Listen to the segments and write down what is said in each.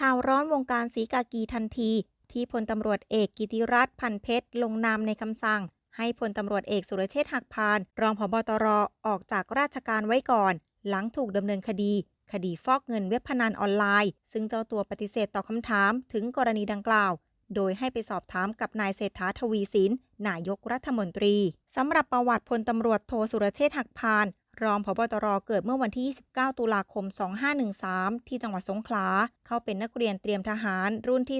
ข่าวร้อนวงการสีกากีทันที ที่พลตำรวจเอกกิติรัตน์พันเพชร ลงนามในคำสั่ง ให้พลตำรวจเอกสุรเชษฐ์หักพาน รองผบตรออกจากราชการไว้ก่อน หลังถูกดำเนินคดี คดีฟอกเงินเว็บพนันออนไลน์ ซึ่งเจ้าตัวปฏิเสธตอบคำถามถึงกรณีดังกล่าว โดยให้ไปสอบถามกับนายเศรษฐาทวีสินนายกรัฐมนตรีสำหรับประวัติพลตำรวจโทสุรเชษฐ์หักพาน รองผบตรเกิดเมื่อวันที่ 29 ตุลาคม 2513 ที่จังหวัดสงขลา เข้าเป็นนักเรียนเตรียมทหารรุ่นที่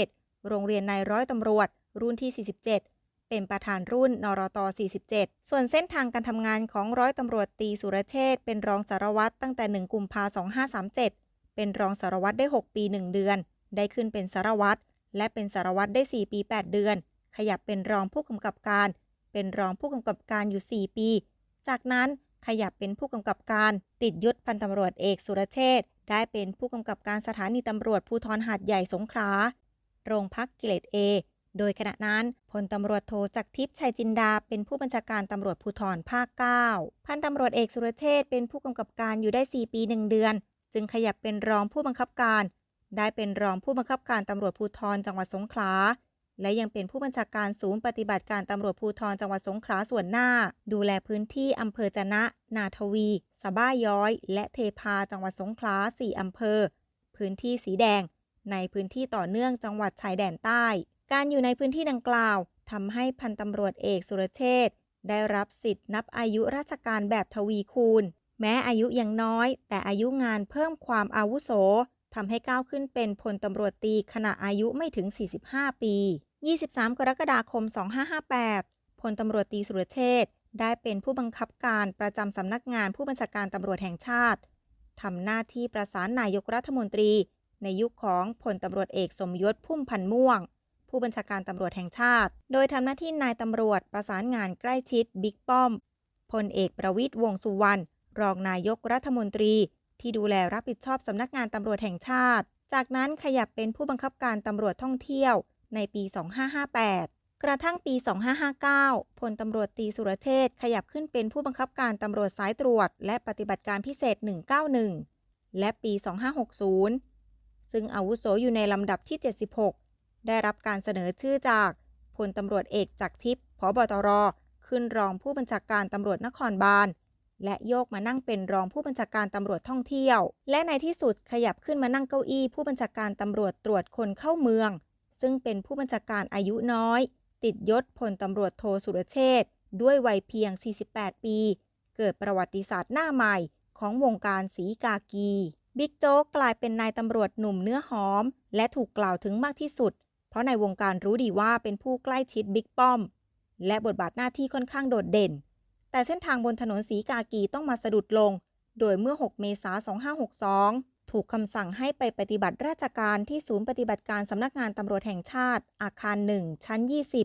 31 โรงเรียนนายร้อยตำรวจ รุ่นที่ 47เป็นประธานรุ่น นรต 47 ส่วนเส้นทางการทำงานของร้อยตำรวจตีสุรเชษฐ์เป็นรองสารวัตรตั้งแต่ 1 กุมภา2537 เป็นรองสารวัตรได้ 6 ปี 1 เดือน ได้ขึ้นเป็นสารวัตร และเป็นสารวัตรได้ 4 ปี 8 เดือน ขยับเป็นรองผู้กำกับการ เป็นรองผู้กำกับการอยู่ 4 ปี จากนั้น ขยับเป็นผู้กำกับการ ติดยศพันตำรวจเอกสุรเชษฐ์ได้เป็นผู้กำกับการสถานีตำรวจภูธรหาดใหญ่สงขลาโรงพักกิเลตเอ โดยขณะนั้นพลตำรวจโทจักรทิพย์ชัยจินดา เป็นผู้บัญชาการตำรวจภูธรภาค 9 พันตำรวจเอกสุรเชษฐ์เป็นผู้กำกับการอยู่ได้ 4 ปี 1 เดือน จึงขยับเป็นรองผู้บังคับการ ได้เป็นรองผู้บังคับการตำรวจภูธรจังหวัดสงขลา และยังเป็นผู้บัญชาการศูนย์ปฏิบัติการตำรวจภูธรจังหวัดสงขลาส่วนหน้า ดูแลพื้นที่อำเภอจะนะ นาทวี สะบ้าย้อย และเทพาจังหวัดสงขลา4อำเภอ พื้นที่สีแดง ในพื้นที่ต่อเนื่องจังหวัดชายแดนใต้ การอยู่ในพื้นที่ดังกล่าวทำให้พันตำรวจเอกสุรเชษฐ์ได้รับสิทธิ์นับอายุราชการแบบทวีคูณ แม้อายุยังน้อย แต่อายุงานเพิ่มความอาวุโสทำให้ก้าวขึ้นเป็นพลตำรวจตีขณะอายุไม่ถึง 45 ปี 23 กรกฎาคม 2558 พลตำรวจตีสุรเชษฐ์ได้เป็นผู้บังคับการประจำสำนักงานผู้บัญชาการตำรวจแห่งชาติทำหน้าที่ประสานนายกรัฐมนตรี ในยุคของพลตำรวจเอกสมยศพุ่มพันธ์ม่วง ผู้บัญชาการตำรวจแห่งชาติ โดยทำหน้าที่นายตำรวจประสานงานใกล้ชิดบิ๊กป้อมพลเอกประวิตยวงสุวรรณรองนายกรัฐมนตรี ที่ดูแลรับผิดชอบสำนักงานตำรวจแห่งชาติ จากนั้นขยับเป็นผู้บังคับการตำรวจท่องเที่ยว ในปี 2558 กระทั่งปี 2559 พลตำรวจตีสุรเชษฐ์ขยับขึ้นเป็นผู้บังคับการตำรวจสายตรวจ และปฏิบัติการพิเศษ 191 และปี 2560 ซึ่งอาวุโสอยู่ในลำดับที่ 76 ได้รับการเสนอชื่อจากพลตำรวจเอกจักรทิพย์ผบตร ขึ้นรองผู้บัญชาการตำรวจนครบาลและโยกมานั่งเป็นรองผู้บัญชาการตำรวจท่องเที่ยว และในที่สุดขยับขึ้นมานั่งเก้าอี้ผู้บัญชาการตำรวจตรวจคนเข้าเมือง ซึ่งเป็นผู้บัญชาการอายุน้อย ติดยศพลตำรวจโทสุรเชษด้วยวัยเพียง 48 ปี เกิดประวัติศาสตร์หน้าใหม่ของวงการสีกากี บิ๊กโจ๊กกลายเป็นนายตำรวจหนุ่มเนื้อหอม และถูกกล่าวถึงมากที่สุด เพราะในวงการรู้ดีว่าเป็นผู้ใกล้ชิดบิ๊กป้อม และบทบาทหน้าที่ค่อนข้างโดดเด่น แต่เส้นทางบนถนนสีกากีต้องมาสะดุดลง โดยเมื่อ 6 เมษายน 2562 ถูกคำสั่งให้ไปปฏิบัติราชการที่ศูนย์ปฏิบัติการสำนักงานตำรวจแห่งชาติ อาคาร1ชั้น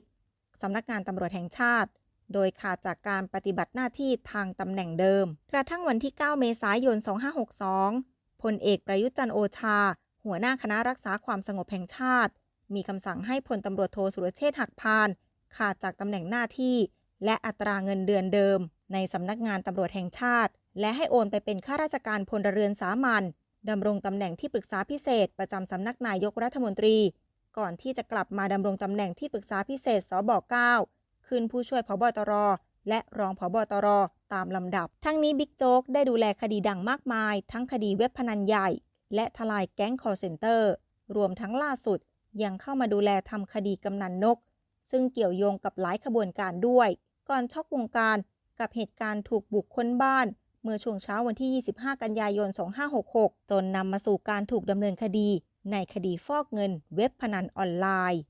20 สำนักงานตำรวจแห่งชาติ โดยขาดจากการปฏิบัติหน้าที่ทางตำแหน่งเดิม กระทั่งวันที่ 9 เมษายน 2562 พลเอกประยุทธ์จันโอชา หัวหน้าคณะรักษาความสงบแห่งชาติ มีคำสั่งให้พลตำรวจโทสุรเชษฐ์หักพาน ขาดจากตำแหน่งหน้าที่ และอัตราเงินเดือนเดิม ในสำนักงานตำรวจแห่งชาติ และให้โอนไปเป็นข้าราชการพลเรือนสามัญ ดำรงตำแหน่งที่ปรึกษาพิเศษ ประจำสำนักนายกรัฐมนตรี ก่อนที่จะกลับมาดำรงตำแหน่งที่ปรึกษาพิเศษสบ9ขึ้นผู้ช่วยพบตร และรองพบตร ตามลำดับ ทั้งนี้บิ๊กโจ๊กได้ดูแลคดีดังมากมาย ทั้งคดีเว็บพนันใหญ่ และทลายแก๊งคอร์เซนเตอร์ รวมทั้งล่าสุด ยังเข้ามาดูแลทำคดีกำนันนก ซึ่งเกี่ยวโยงกับหลายขบวนการด้วย ก่อนช็อกวงการกับเหตุการณ์ถูกบุกค้นบ้าน เมื่อช่วงเช้าวันที่ 25 กันยายน 2566 จนนำมาสู่การถูกดำเนินคดี ในคดีฟอกเงินเว็บพนันออนไลน์